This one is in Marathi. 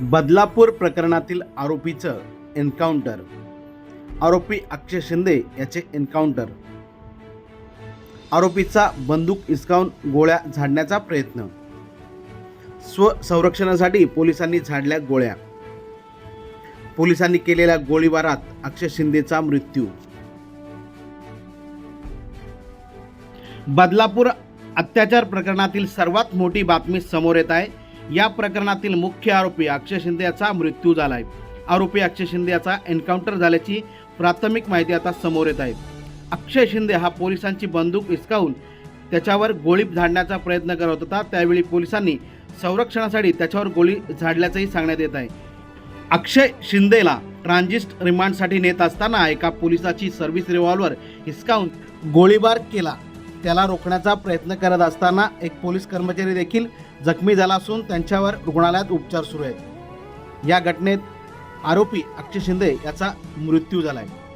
बदलापूर प्रकरणातील आरोपीचं एन्काउंटर. आरोपी अक्षय शिंदे याचे एन्काउंटर. आरोपीचा बंदूक हिसकावून गोळ्या झाडण्याचा प्रयत्न. स्वसंरक्षणासाठी पोलिसांनी झाडल्या गोळ्या. पोलिसांनी केलेल्या गोळीबारात अक्षय शिंदेचा मृत्यू. बदलापूर अत्याचार प्रकरणातील सर्वात मोठी बातमी समोर येत आहे. या प्रकरणातील मुख्य आरोपी अक्षय शिंदे याचा मृत्यू झाला आहे आरोपी अक्षय शिंदे याचा एन्काउंटर झाल्याची प्राथमिक माहिती आता समोर येत आहे. अक्षय शिंदे हा पोलिसांची बंदूक हिसकावून त्याच्यावर गोळी झाडण्याचा प्रयत्न करत होता. त्यावेळी पोलिसांनी संरक्षणासाठी त्याच्यावर गोळी झाडल्याचंही सांगण्यात येत आहे. अक्षय शिंदेला ट्रान्झिस्ट रिमांडसाठी नेत असताना एका पोलिसाची सर्व्हिस रिव्हॉल्वर हिसकावून गोळीबार केला. त्याला रोखण्याचा प्रयत्न करत असताना एक पोलीस कर्मचारी देखील जखमी झाला असून त्यांच्यावर रुग्णालयात उपचार सुरू आहेत. या घटनेत आरोपी अक्षय शिंदे याचा मृत्यू झाला आहे